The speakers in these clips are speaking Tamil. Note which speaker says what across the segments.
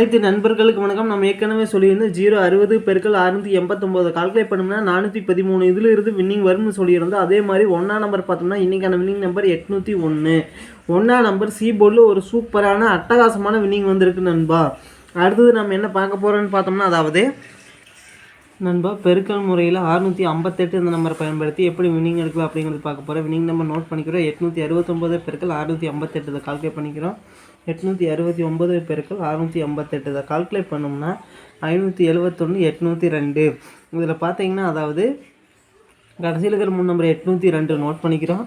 Speaker 1: அனைத்து நண்பர்களுக்கு வணக்கம். நம்ம ஏற்கனவே சொல்லியிருந்தோம் ஜீரோ அறுபது பெருக்கள் அறுநூற்றி எண்பத்தொம்போது கால்குலேட் பண்ணோம்னா நானூற்றி பதிமூணு. இதில் இருந்து வின்னிங் வரும்னு சொல்லியிருந்தோம். அதே மாதிரி ஒன்றா நம்பர் பார்த்தோம்னா இன்றைக்கான வின்னிங் நம்பர் எட்நூற்றி ஒன்று ஒன்றா நம்பர் சி போர்டில் ஒரு சூப்பரான அட்டகாசமான வின்னிங் வந்திருக்கு நண்பா. அடுத்தது நம்ம என்ன பார்க்க போகிறோன்னு பார்த்தோம்னா அதாவது நண்பா பெருக்கல் முறையில் அறுநூற்றி ஐம்பத்தெட்டு இந்த நம்பரை பயன்படுத்தி எப்படி வின்னிங் எடுக்கலாம் அப்படிங்கிறது பார்க்க போகிறோம் வின்னிங் நம்பர் நோட் பண்ணிக்கிறோம். எட்நூற்றி அறுபத்தொம்போது பெருக்கள் அறுநூற்றி ஐம்பத்தெட்டு கால்குலேட் பண்ணிக்கிறோம். எட்நூற்றி அறுபத்தி ஒம்பது பெருக்கள் அறுநூற்றி ஐம்பத்தெட்டு இதை கால்குலேட் பண்ணோம்னா ஐநூற்றி எழுபத்தொன்று எட்நூற்றி ரெண்டு. இதில் பார்த்தீங்கன்னா அதாவது கடைசியில் இருக்கிற மூணு நம்பர் எட்நூற்றி ரெண்டு நோட் பண்ணிக்கிறோம்.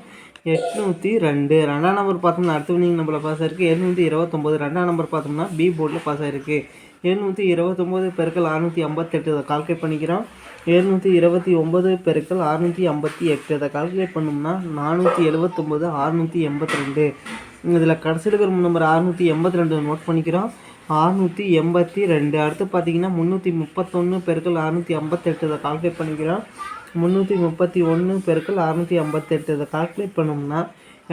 Speaker 1: எட்நூற்றி ரெண்டு. ரெண்டாம் நம்பர் பார்த்தோம்னா அடுத்த வினிங் நம்பரில் பாஸ் ஆயிருக்கு. எழுநூற்றி இருபத்தொம்போது. ரெண்டாம் நம்பர் பார்த்தோம்னா பி போர்டில் பாஸ் ஆயிருக்கு. எழுநூற்றி இருபத்தொம்போது பெருக்கள் அறுநூற்றி ஐம்பத்தெட்டு இதை கால்குலேட் பண்ணிக்கிறோம். எழுநூற்றி இருபத்தி ஒம்பது பெருக்கள் அறுநூற்றி ஐம்பத்தி எட்டு. இதை கால்குலேட் பண்ணோம்னா நானூற்றி எழுபத்தொம்போது அறுநூற்றி எண்பத்தி ரெண்டு. இதில் கடைசியில் இருக்கிற நம்பர் அறுநூற்றி எண்பத்தி ரெண்டு நோட் பண்ணிக்கிறோம். அறுநூற்றி எண்பத்தி ரெண்டு. அடுத்து பார்த்தீங்கன்னா முந்நூற்றி முப்பத்தொன்று பெருக்கள் அறுநூற்றி ஐம்பத்தெட்டு இதை கால்குலேட் பண்ணிக்கிறோம். முந்நூற்றி முப்பத்தி ஒன்று பெருக்கள் அறுநூற்றி ஐம்பத்தெட்டு இதை கால்குலேட் பண்ணோம்னா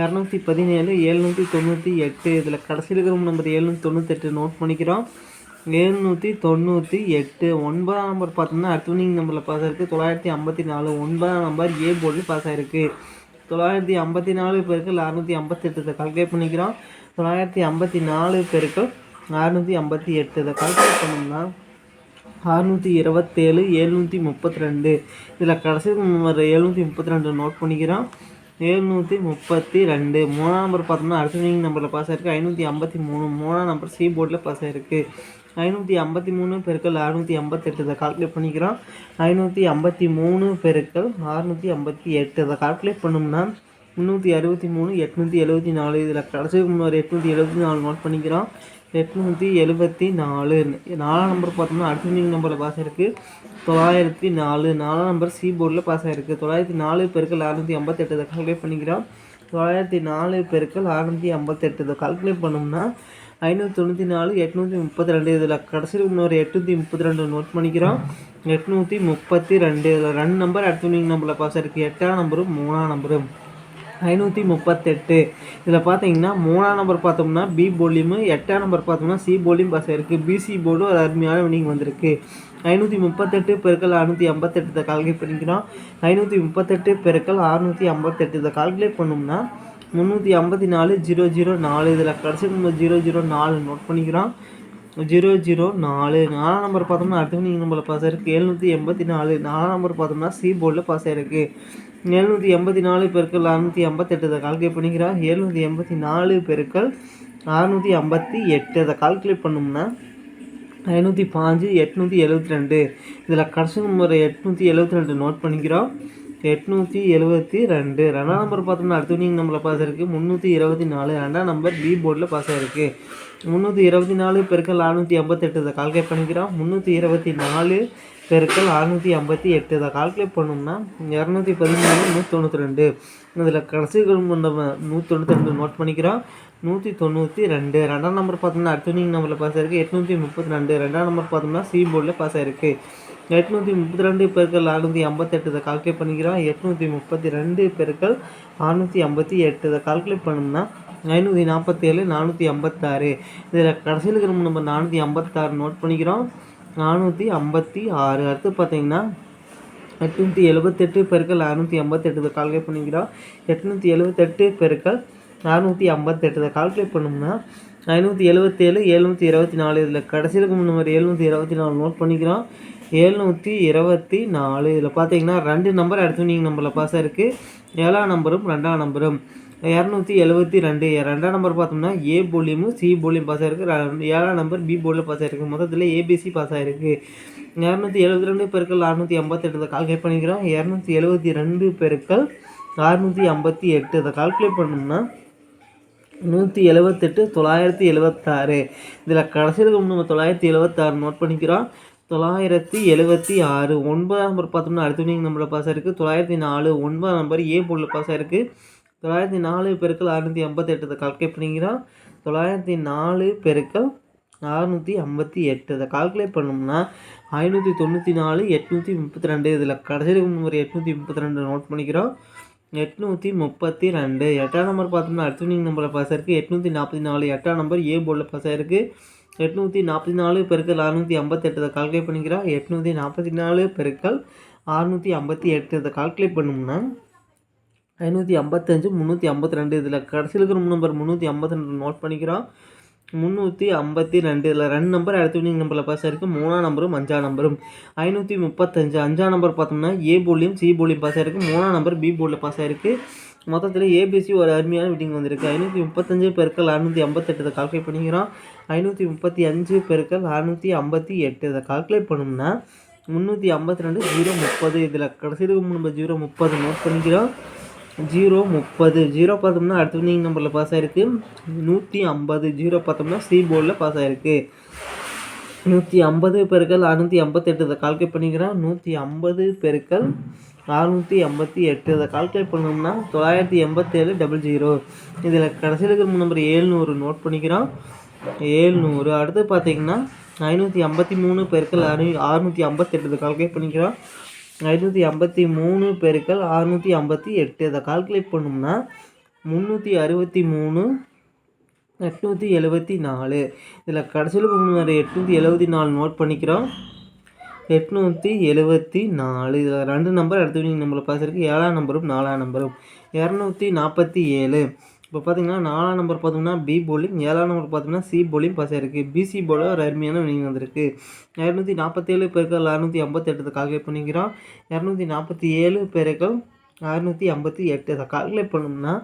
Speaker 1: இரநூத்தி பதினேழு எழுநூற்றி தொண்ணூற்றி எட்டு. இதில் கடைசியில் இருக்கிற நம்பர் எழுநூற்றி தொண்ணூற்றெட்டு நோட் பண்ணிக்கிறோம். எழுநூற்றி தொண்ணூற்றி எட்டு. ஒன்பதாம் நம்பர் பார்த்தோம்னா அட்வினிங் நம்பரில் பாஸ் ஆயிருக்கு. தொள்ளாயிரத்தி ஐம்பத்தி நாலு. ஒன்பதாம் நம்பர் ஏ போர்டில் பாஸ் ஆயிருக்கு. தொள்ளாயிரத்தி ஐம்பத்தி நாலு பெருக்கள் அறுநூற்றி ஐம்பத்தெட்டு இதை கால்குலேட் பண்ணிக்கிறோம். தொள்ளாயிரத்தி ஐம்பத்தி நாலு பெருக்கள் அறுநூற்றி ஐம்பத்தி எட்டு இதை கால்குலேட் பண்ணோம்னா அறுநூற்றி இருபத்தேழு எழுநூற்றி முப்பத்தி ரெண்டு. இதில் கடைசி நம்பர் எழுநூற்றி முப்பத்தி ரெண்டு நோட் பண்ணிக்கிறோம். எழுநூற்றி முப்பத்தி ரெண்டு. மூணாம் நம்பர் பார்த்தோம்னா அடுத்த நம்பரில் பாஸ் ஆயிருக்கு. ஐநூற்றி ஐம்பத்தி மூணு. மூணாம் நம்பர் சி போர்டில் பாஸ் ஆயிருக்கு. ஐநூற்றி ஐம்பத்தி மூணு பெருக்கள் அறுநூற்றி ஐம்பத்தெட்டு இதை கால்குலேட் பண்ணிக்கிறோம். ஐநூற்றி ஐம்பத்தி மூணு பெருக்கள் அறுநூற்றி ஐம்பத்தி எட்டு இதை கால்குலேட் பண்ணோம்னா முந்நூற்றி அறுபத்தி மூணு எட்நூற்றி எழுபத்தி நாலு இதில் கடைசி ஒரு எட்நூற்றி எழுபத்தி நாலு நோட் பண்ணிக்கிறோம். எட்நூற்றி எழுபத்தி நாலு நாலாம் நம்பர் பார்த்தோம்னா அடுத்த நம்பரில் பாஸ் ஆயிருக்கு. தொள்ளாயிரத்தி நாலு நாலாம் நம்பர் சி போர்டில் பாஸ் ஆயிருக்கு. தொள்ளாயிரத்தி நாலு பெருக்கள் அறுநூற்றி ஐம்பத்தெட்டு இதை கால்குலேட் பண்ணிக்கிறோம். தொள்ளாயிரத்தி நாலு பெருக்கள் அறுநூற்றி ஐம்பத்தெட்டு இதை கால்குலேட் பண்ணோம்னா ஐநூற்றி தொண்ணூற்றி நாலு எட்நூற்றி முப்பத்தி ரெண்டு. இதில் கடைசியில் இன்னொரு எட்நூற்றி முப்பத்தி ரெண்டு நோட் பண்ணிக்கிறோம். எட்நூற்றி முப்பத்தி ரெண்டு. இதில் ரெண்டு நம்பர் அடுத்த நம்பரில் பாஸ் இருக்குது எட்டாம் நம்பரும் மூணாம் நம்பரும் ஐநூற்றி முப்பத்தெட்டு இதில் பார்த்தீங்கன்னா மூணாம் நம்பர் பார்த்தோம்னா பி போலியும் எட்டாம் நம்பர் பார்த்தோம்னா சி போலியும் பாஸ் ஆயிருக்கு. பிசி போர்டும் ஒரு அருமையான வினிங் வந்திருக்கு. ஐநூற்றி முப்பத்தெட்டு பெருக்கள் அறுநூற்றி ஐம்பத்தெட்டு இதை கால்குலேட் பண்ணிக்கிறோம். ஐநூற்றி முப்பத்தெட்டு பெருக்கள் அறுநூற்றி ஐம்பத்தெட்டு இதை கால்குலேட் பண்ணோம்னா முந்நூற்றி ஐம்பத்தி நாலு ஜீரோ ஜீரோ நாலு. இதில் கடைசி நம்பர் ஜீரோ ஜீரோ நாலு நோட் பண்ணிக்கிறோம். ஜீரோ ஜீரோ நாலு. நாலாம் நம்பர் பார்த்தோம்னா அடுத்து நீங்கள் நம்பரில் பாஸ் ஆயிருக்கு. எழுநூற்றி எண்பத்தி நாலு. நாலாம் நம்பர் பார்த்தோம்னா சி போர்டில் பாஸ் ஆயிருக்கு. எழுநூற்றி எண்பத்தி நாலு பெருக்கள் அறுநூற்றி ஐம்பத்தெட்டு. இதை கால்குலேட் பண்ணிக்கிறோம். எழுநூற்றி எண்பத்தி நாலு பெருக்கள் அறுநூற்றி ஐம்பத்தி எட்டு. அதை கால்குலேட் பண்ணோம்னா ஐநூற்றி பாஞ்சு எட்நூற்றி எழுபத்தி ரெண்டு. இதில் கடைசி நம்பர் எட்நூற்றி எழுபத்தி ரெண்டு நோட் பண்ணிக்கிறோம். எட்நூற்றி எழுபத்தி ரெண்டு. ரெண்டாம் நம்பர் பார்த்தோம்னா அடுத்த வினிங் நம்மளை பாஸ் ஆயிருக்கு முந்நூற்றி இருபத்தி நாலு. ரெண்டாம் நம்பர் பி போர்டில் பாஸ் ஆயிருக்கு. முந்நூற்றி இருபத்தி நாலு பெருக்கள் அறுநூற்றி ஐம்பத்தெட்டு இதை கால்குலேட் பண்ணிக்கிறோம். முந்நூற்றி இருபத்தி நாலு பெருக்கள் அறுநூற்றி ஐம்பத்தி எட்டு இதை கால்குலேட் பண்ணோம்னா இரநூத்தி பதிமூணு நூற்றி தொண்ணூற்றி ரெண்டு. இதில் கடைசிகள் நம்ம நூற்றி தொண்ணூற்றி ரெண்டு நோட் பண்ணிக்கிறோம். நூற்றி தொண்ணூற்றி ரெண்டு. ரெண்டாம் நம்பர் பார்த்தோம்னா அடுத்த வினிங் நம்பரில் பாஸ் ஆயிருக்கு. எட்நூற்றி முப்பத்தி ரெண்டு. ரெண்டாம் நம்பர் பார்த்தோம்னா சி போர்டில் பாஸ் ஆயிருக்கு. எட்நூற்றி முப்பத்தி ரெண்டு பெருக்கள் நானூற்றி ஐம்பத்தெட்டு இதை கால்குலேட் பண்ணிக்கிறோம். எட்நூற்றி முப்பத்தி ரெண்டு பெருக்கள் நானூற்றி ஐம்பத்தி எட்டு இதை கால்குலேட் பண்ணோம்னா ஐநூற்றி நாற்பத்தேழு நானூற்றி ஐம்பத்தாறு. இதில் கடைசியில் இருக்கிற நம்ம நானூற்றி ஐம்பத்தாறு நோட் பண்ணிக்கிறோம். நானூற்றி ஐம்பத்தி ஆறு. அடுத்து பார்த்தீங்கன்னா எட்நூற்றி எழுபத்தெட்டு பெருக்கள் அறுநூற்றி ஐம்பத்தெட்டு இதை கால்குலேட் பண்ணிக்கிறோம். எட்நூற்றி எழுபத்தெட்டு பெருக்கள் அறுநூற்றி ஐம்பத்தெட்டு இதை கால்குலேட் பண்ணோம்னா ஐநூற்றி எழுபத்தேழு எழுநூற்றி இருபத்தி நாலு. இதில் கடைசியில் இருக்கிற நம்பர் எழுநூற்றி இருபத்தி நாலு நோட் பண்ணிக்கிறோம். எழுநூற்றி இருபத்தி நாலு. இதில் பார்த்தீங்கன்னா ரெண்டு நம்பர் எடுத்துனீங்க நம்பரில் பாஸ் ஆயிருக்கு. ஏழாம் நம்பரும் ரெண்டாம் நம்பரும் இரநூத்தி எழுபத்தி ரெண்டு. ரெண்டாம் நம்பர் பார்த்தோம்னா ஏ போலியும் சி போலியும் பாஸ் ஆயிருக்கு. ஏழாம் நம்பர் பி போலியும் பாஸ் ஆயிருக்கு. மொத்தத்தில் ஏபிசி பாஸ் ஆயிருக்கு. இரநூத்தி எழுபத்தி ரெண்டு பெருக்கள் அறுநூற்றி ஐம்பத்தெட்டு கால்குலேட் பண்ணிக்கிறோம். இரநூத்தி எழுபத்தி ரெண்டு பெருக்கள் அறுநூற்றி ஐம்பத்தி எட்டு. இதை கால்குலேட் பண்ணோம்னா நூற்றி எழுபத்தெட்டு தொள்ளாயிரத்தி எழுபத்தாறு இதில் கடைசியில் நம்ம தொள்ளாயிரத்தி எழுபத்தாறு நோட் பண்ணிக்கிறோம். தொள்ளாயிரத்தி எழுபத்தி ஆறு. ஒன்பதாம் நம்பர் பார்த்தோம்னா அடுத்த வினிங் நம்பரில் பாஸ் ஆயிருக்கு தொள்ளாயிரத்தி நாலு ஒன்பதாம் நம்பர் ஏ போர்டில் பாஸ் ஆயிருக்கு தொள்ளாயிரத்தி நாலு பெருக்கள் அறுநூற்றி ஐம்பத்தெட்டு கால்குலேட் பண்ணிக்கிறோம். தொள்ளாயிரத்தி நாலு பெருக்கள் அறுநூற்றி ஐம்பத்தி எட்டு அதை கால்குலேட் பண்ணோம்னா ஐநூற்றி தொண்ணூற்றி நாலு எட்நூற்றி முப்பத்தி ரெண்டு. இதில் கடைசி நம்பர் எட்நூற்றி முப்பத்தி ரெண்டு நோட் பண்ணிக்கிறோம். எட்நூற்றி முப்பத்தி ரெண்டு. எட்டாம் நம்பர் பார்த்தோம்னா அடுத்த நம்பரில் பாஸ் ஆயிருக்கு எட்நூற்றி நாற்பத்தி நாலு. எட்டாம் நம்பர் ஏ போர்டில் பாஸ் ஆயிருக்கு எட்நூற்றி நாற்பத்தி நாலு பெருக்கல் அறுநூற்றி ஐம்பத்தெட்டு இதை கால்குலேட் பண்ணிக்கிறோம் எட்நூற்றி நாற்பத்தி நாலு பெருக்கல் அறுநூற்றி ஐம்பத்தி எட்டு இதை கால்குலேட் பண்ணோம்னா ஐநூற்றி ஐம்பத்தஞ்சு முந்நூற்றி ஐம்பத்தி ரெண்டு இதில் கடைசியில் இருக்கிற நம்பர் முந்நூற்றி ஐம்பத்தி ரெண்டு நோட் பண்ணிக்கிறோம் முந்நூற்றி ஐம்பத்தி ரெண்டு இதில் ரெண்டு நம்பர் அடுத்த வினிங் நம்பரில் பாஸ் ஆயிருக்கு. மூணாம் நம்பரும் அஞ்சாம் நம்பரும் ஐநூற்றி முப்பத்தஞ்சு அஞ்சாம் நம்பர் பார்த்தோம்னா ஏ போலியும் சி போலியும் பாஸ் ஆயிருக்கு. மூணாம் நம்பர் பி போலில் பாஸ் ஆயிருக்கு. மொத்தத்தில் ஏபிசி ஒரு அருமையான மீட்டிங் வந்திருக்கு. ஐநூற்றி முப்பத்தஞ்சு பெருக்கள் அறுநூற்றி ஐம்பத்தெட்டு இதை கால்குலேட் பண்ணிக்கிறோம். ஐநூற்றி முப்பத்தி அஞ்சு பெருக்கள் அறுநூற்றி ஐம்பத்தி எட்டு இதை கால்குலேட் பண்ணோம்னா முந்நூற்றி ஐம்பத்தி ரெண்டு ஜீரோ முப்பது. இதில் கடைசியில் நம்ம ஜீரோ முப்பது நோட் பண்ணிக்கிறோம். ஜீரோ முப்பது. ஜீரோ பார்த்தோம்னா அடுத்த வினிங் நம்பரில் பாஸ் ஆயிருக்கு. நூற்றி ஐம்பது. ஜீரோ பார்த்தோம்னா சி போர்டில் பாஸ் ஆயிருக்கு. நூற்றி ஐம்பது பெருக்கள் அறுநூற்றி ஐம்பத்தெட்டு இதை கால்குலேட் பண்ணிக்கிறோம். நூற்றி ஐம்பது பெருக்கள் அறுநூற்றி ஐம்பத்தி எட்டு. இதை கால்குலேட் பண்ணோம்னா தொள்ளாயிரத்தி எண்பத்தேழு டபுள் ஜீரோ இதில் கடைசியில் இருக்கிற நம்பர் ஏழ்நூறு நோட் பண்ணிக்கிறோம். ஏழ்நூறு. அடுத்து பார்த்தீங்கன்னா ஐநூற்றி ஐம்பத்தி மூணு பெருக்கள் அறு அறுநூற்றி ஐம்பத்தெட்டு இதை கால்குலேட் பண்ணிக்கிறோம். ஐநூற்றி ஐம்பத்தி மூணு பெருக்கள் அறுநூற்றி ஐம்பத்தி எட்டு. இதை கால்குலேட் பண்ணோம்னா முந்நூற்றி அறுபத்தி மூணு எட்நூற்றி எழுபத்தி நாலு. இதில் கடைசியில் முன்னாடி எட்நூற்றி எழுபத்தி நாலு நோட் பண்ணிக்கிறோம். எட்நூற்றி எழுபத்தி நாலு. இதில் ரெண்டு நம்பர் அடுத்த வினிங் நம்பரில் பாஸ் இருக்குது ஏழாம் நம்பரும் நாலாம் நம்பரும் இரநூத்தி நாற்பத்தி ஏழு. இப்போ பார்த்தீங்கன்னா நாலாம் நம்பர் பார்த்தோம்னா பி போலிங் ஏழாம் நம்பர் பார்த்தோம்னா சி போலிங் பாஸ் ஆயிருக்கு பிசி போல ஒரு அருமையான வினிங் வந்திருக்கு. இரநூத்தி நாற்பத்தேழு பெருக்கள் அறுநூற்றி ஐம்பத்தெட்டு கால்குலேட் பண்ணிக்கிறோம். இரநூத்தி நாற்பத்தி ஏழு பேருக்கள் அறுநூற்றி ஐம்பத்தி எட்டு அதை கால்குலேட் பண்ணோம்னா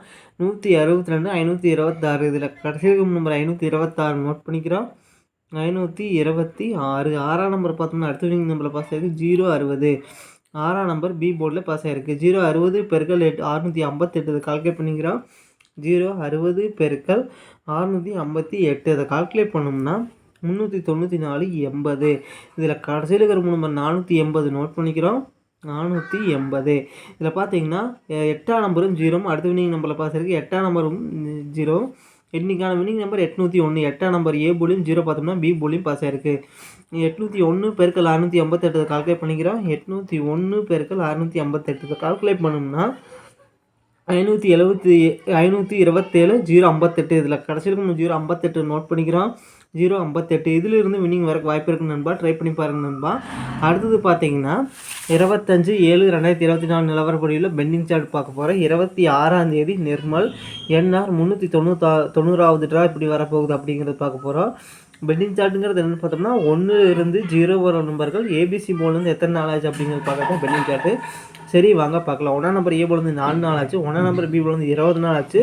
Speaker 1: நூற்றி அறுபத்தி ரெண்டு ஐநூற்றி இருபத்தாறு. இதில் கடைசி நம்பர் ஐநூற்றி இருபத்தாறு நோட் பண்ணிக்கிறோம். ஐநூற்றி இருபத்தி ஆறு. ஆறாம் நம்பர் பார்த்தோம்னா அடுத்த வினிங் நம்பரில் பாஸ் ஆகிருக்கு ஜீரோ அறுபது. ஆறாம் நம்பர் பி போர்டில் பாஸ் ஆகிருக்கு ஜீரோ அறுபது பெருக்கள் எட்டு அறுநூற்றி ஐம்பத்தெட்டு. கால்குலேட் பண்ணிக்கிறோம் ஜீரோ அறுபது பெருக்கள் அறுநூற்றி ஐம்பத்தி எட்டு அதை கால்குலேட் பண்ணோம்னா முந்நூற்றி தொண்ணூற்றி நாலு எண்பது. இதில் கடைசியில் இருக்கிற நம்பர் நானூற்றி எண்பது. நோட் பண்ணிக்கிறோம். நானூற்றி எண்பது. இதில் பார்த்தீங்கன்னா எட்டாம் நம்பரும் ஜீரோ அடுத்த வினிங் நம்பரில் பாஸ் இருக்குது எட்டாம் நம்பரும் ஜீரோ இன்றைக்கான வின்னிங் நம்பர் எட்நூற்றி ஒன்று எட்டாம் நம்பர் ஏ போலியும் ஜீரோ பார்த்தோம்னா பி போலியும் பாஸ் ஆயிருக்கு. எட்நூற்றி ஒன்று பெருக்கள் அறுநூற்றி ஐம்பத்தெட்டு கால்குலேட் பண்ணிக்கிறோம். எட்நூற்றி ஒன்று பெருக்கள் அறுநூற்றி ஐம்பத்தெட்டு கால்குலேட் பண்ணோம்னா ஐநூற்றி எழுபத்தி ஐநூற்றி இருபத்தேழு ஜீரோ ஐம்பத்தெட்டு இதில் கடைசியில் ஜீரோ ஐம்பத்தெட்டு நோட் பண்ணிக்கிறோம். ஜீரோ ஐம்பத்தெட்டு. இதிலிருந்து வினிங் வரக்கு வாய்ப்பு இருக்குது நண்பா. ட்ரை பண்ணி பாருங்கள் நண்பா. அடுத்தது பார்த்தீங்கன்னா இருபத்தஞ்சு ஏழு ரெண்டாயிரத்தி இருபத்தி நாலு நிலவரப்படியில் பெண்டிங் சார்ட் பார்க்க போகிறேன் இருபத்தி ஆறாம் தேதி நிர்மல் என்ஆர் முந்நூற்றி தொண்ணூத்தா தொண்ணூறாவது ட்ரா இப்படி வரப்போகுது அப்படிங்கிறத பார்க்க போகிறோம் பெண்டிங் சார்ட்டுங்கிறது என்னென்னு பார்த்தோம்னா ஒன்று இருந்து ஜீரோ வர நம்பர்கள் ஏபிசி போலேருந்து எத்தனை நாள் ஆச்சு அப்படிங்கிறது பார்க்கறது பெண்டிங் சார்ட்டு சரி வாங்க பார்க்கலாம் ஒன்றா நம்பர் ஏ போலேருந்து நாலு நாள் ஆச்சு ஒன்றா நம்பர் பி போலேருந்து இருபது நாள் ஆச்சு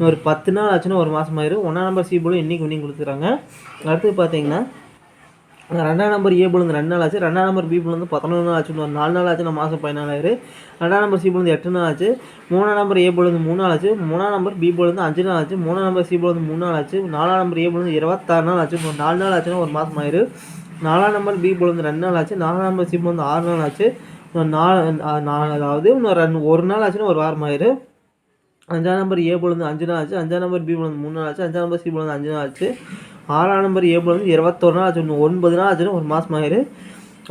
Speaker 1: ஒரு பத்து நாள் ஆச்சுன்னா ஒரு மாதம் ஆயிரும் ஒன்றா நம்பர் சி போலும் இன்றைக்கி வின்னிங் கொடுத்துறாங்க அடுத்து பார்த்தீங்கன்னா ரெண்டாம் நம்பர் ஏ போலேருந்து ரெண்டு நாள் ஆச்சு ரெண்டாம் நம்பர் பி போலேருந்து பதினொன்று நாள் ஆச்சு ஒரு நாலு நாள் ஆச்சு நான் மாதம் பதினாலாயிரம் ரெண்டாம் நம்பர் சி போலேருந்து எட்டு நாள் ஆச்சு மூணாம் நம்பர் ஏ போலேருந்து மூணு நாள் ஆச்சு மூணாம் நம்பர் பி போலேருந்து அஞ்சு நாள் ஆச்சு மூணாம் நம்பர் சி போலேருந்து மூணு நாள் ஆச்சு நாலாம் நம்பர் ஏ போலேருந்து இருபத்தாறு நாள் ஆச்சு ஒரு நாலு நாள் ஆச்சுன்னா ஒரு மாதம் ஆயிரும் நாலாம் நம்பர் பி போலேருந்து ரெண்டு நாள் ஆச்சு நாலாம் நம்பர் சி போலேருந்து ஆறு நாள் ஆச்சு நாலு நாலு அதாவது இன்னும் ரெண்டு ஒரு நாள் ஆச்சுன்னா ஒரு வாரம் ஆயிரும் அஞ்சாம் நம்பர் ஏ போலேருந்து அஞ்சு நாள் ஆச்சு அஞ்சாம் நம்பர் பி போலேருந்து மூணு நாள் ஆச்சு அஞ்சாம் நம்பர் சி போலேருந்து அஞ்சு நாள் ஆச்சு ஆறாம் நம்பர் ஏ போலேருந்து இருபத்தொரு நாள் ஆச்சு இன்னும் ஒன்பது நாள் ஆச்சுன்னா ஒரு மாதம் ஆயிரு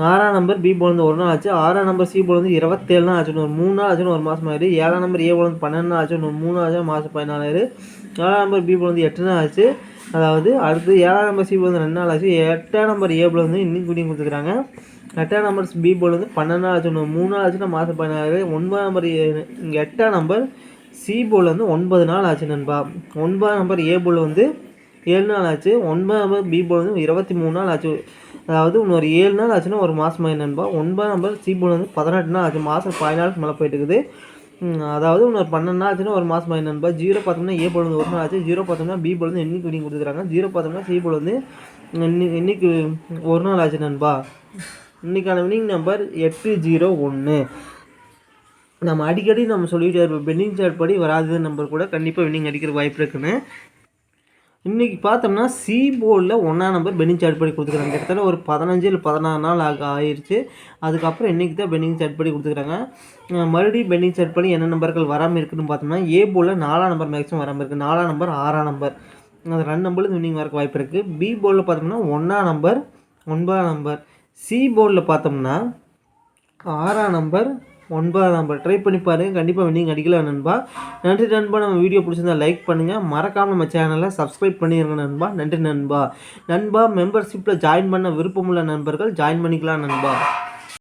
Speaker 1: ஆறாம் நம்பர் பி போலேருந்து ஒரு நாள் ஆச்சு ஆறாம் நம்பர் சி போலேருந்து இருபத்தேழு நாள் ஆச்சு ஒரு மூணு நாள் ஆச்சுன்னு ஒரு மாதம் ஆயிரு ஏழாம் நம்பர் ஏ போலேருந்து பன்னெண்டு நாள் ஆச்சு இன்னும் மூணு ஆச்சு மாதம் பதினாலாயிரு ஏழாம் நம்பர் பி போலேருந்து எட்டு நாள் ஆச்சு அதாவது அடுத்து ஏழாம் நம்பர் சி போலேருந்து ரெண்டு நாள் ஆச்சு எட்டாம் நம்பர் ஏ போலேருந்து இன்னும் குடியும் கொடுத்துருக்காங்க எட்டாம் நம்பர் பி போர்டு வந்து பன்னெண்டு நாள் ஆச்சு மூணு நாள் ஆச்சுன்னா மாதம் பதினாறு. ஒன்பதாம் நம்பர் இங்கே எட்டாம் நம்பர் சி போல் வந்து ஒன்பது நாள் ஆச்சு நண்பா. ஒன்பதாம் நம்பர் ஏ போல் வந்து ஏழு நாள் ஆச்சு. ஒன்பதாம் நம்பர் பி போல் வந்து இருபத்தி மூணு நாள் ஆச்சு. அதாவது இன்னொரு ஏழு நாள் ஆச்சுன்னா ஒரு மாதம் ஆகி நண்பா. ஒன்பதாம் நம்பர் சி போல் வந்து பதினெட்டு நாள் ஆச்சு. மாதம் பதினாலுக்கு மேலே போயிட்டு இருக்குது. அதாவது இன்னொரு பன்னெண்டு நாள் ஆச்சுன்னா ஒரு மாதம் ஆகி நண்பா. ஜீரோ பார்த்தோம்னா ஏ போர்டு வந்து ஒரு நாள் ஆச்சு. ஜீரோ பார்த்தோம்னா பி போர்டு வந்து இன்னைக்கு வினிங் கொடுத்துருக்காங்க. ஜீரோ பார்த்தோம்னா சி போர்டு வந்து இன்னைக்கு ஒரு நாள் ஆச்சு நண்பா. இன்றைக்கான வினிங் நம்பர் எட்டு ஜீரோ ஒன்று நம்ம அடிக்கடி நம்ம சொல்லிகிட்டே இருப்போம். பென்னிங் சார்ட் படி வராத நம்பர் கூட கண்டிப்பாக வின்னிங் அடிக்கிற வாய்ப்பு இருக்குன்னு. இன்றைக்கி பார்த்தோம்னா சி போர்டில் ஒன்றா நம்பர் பென்னிங் சார்ட் படி கொடுத்துருக்காங்க கிட்டத்தட்ட ஒரு பதினஞ்சு இல்லை பதினாறு நாள் ஆக ஆயிடுச்சு அதுக்கப்புறம் இன்றைக்கி தான் பென்னிங் சார்ட் படி கொடுத்துருக்காங்க மறுபடியும் பென்னிங் சார்ட் படி என்ன நம்பர்கள் வராமல் இருக்குதுன்னு பார்த்தோம்னா ஏ போர்டில் நாலாம் நம்பர் மேக்ஸிமம் வராமல் இருக்குது நாலாம் நம்பர் ஆறாம் நம்பர் அந்த ரெண்டு நம்பர்லேருந்து வின்னிங் வரக்கு வாய்ப்பு இருக்குது பி போர்டில் பார்த்தோம்னா ஒன்றா நம்பர் ஒன்பதாம் நம்பர் சி போர்டில் பார்த்தோம்னா ஆறாம் நம்பர் ஒன்பதாம் நம்பர் ட்ரை பண்ணி பாருங்கள் கண்டிப்பாக வின்னிங் அடிக்கலாம் நண்பா. நன்றி நண்பா. நம்ம வீடியோ பிடிச்சிருந்தா லைக் பண்ணுங்கள் மறக்காமல் நம்ம சேனலை சப்ஸ்கிரைப் பண்ணிடுங்க நண்பா. நன்றி நண்பா. நண்பா மெம்பர்ஷிப்பில் ஜாயின் பண்ண விருப்பமுள்ள நண்பர்கள் ஜாயின் பண்ணிக்கலாம் நண்பா.